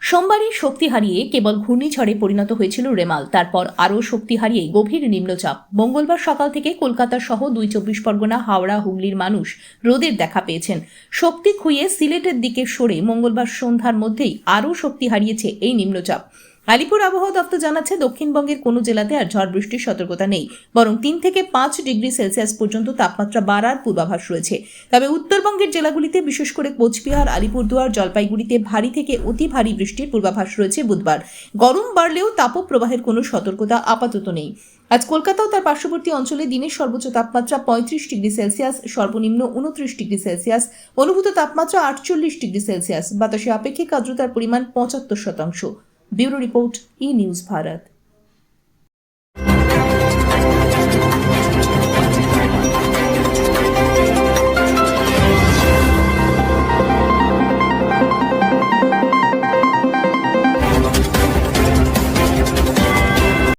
সোমবারই শক্তি হারিয়ে কেবল ঘূর্ণিঝড়ে পরিণত হয়েছিল রেমাল। তারপর আরও শক্তি হারিয়ে গভীর নিম্নচাপ। মঙ্গলবার সকাল থেকে কলকাতা সহ দুই চব্বিশ পরগনা, হাওড়া, হুগলির মানুষ রোদের দেখা পেয়েছেন। শক্তি খুইয়ে সিলেটের দিকে সরে মঙ্গলবার সন্ধ্যার মধ্যেই আরও শক্তি হারিয়েছে এই নিম্নচাপ। আলিপুর আবহাওয়া দপ্তর জানাচ্ছে, দক্ষিণবঙ্গের কোনো জেলাতে আর ঝড় বৃষ্টির সতর্কতা নেই, বরং তিন থেকে পাঁচ ডিগ্রি সেলসিয়াস পর্যন্ত তাপমাত্রা বাড়ার পূর্বাভাস রয়েছে। তবে উত্তরবঙ্গের জেলাগুলিতে, বিশেষ করে কোচবিহার, আলিপুরদুয়ার, জলপাইগুড়িতে ভারী থেকে অতি ভারী বৃষ্টির পূর্বাভাস রয়েছে বুধবার। গরম বাড়লেও তাপপ্রবাহের কোনো সতর্কতা আপাতত নেই। আজ কলকাতা ও তার পার্শ্ববর্তী অঞ্চলে দিনের সর্বোচ্চ তাপমাত্রা পঁয়ত্রিশ ডিগ্রি সেলসিয়াস, সর্বনিম্ন উনত্রিশ ডিগ্রি সেলসিয়াস, অনুভূত তাপমাত্রা আটচল্লিশ ডিগ্রি সেলসিয়াস। বাতাসে আপেক্ষিক আর্দ্রতার পরিমাণ পঁচাত্তর শতাংশ। Bureau report E news Bharat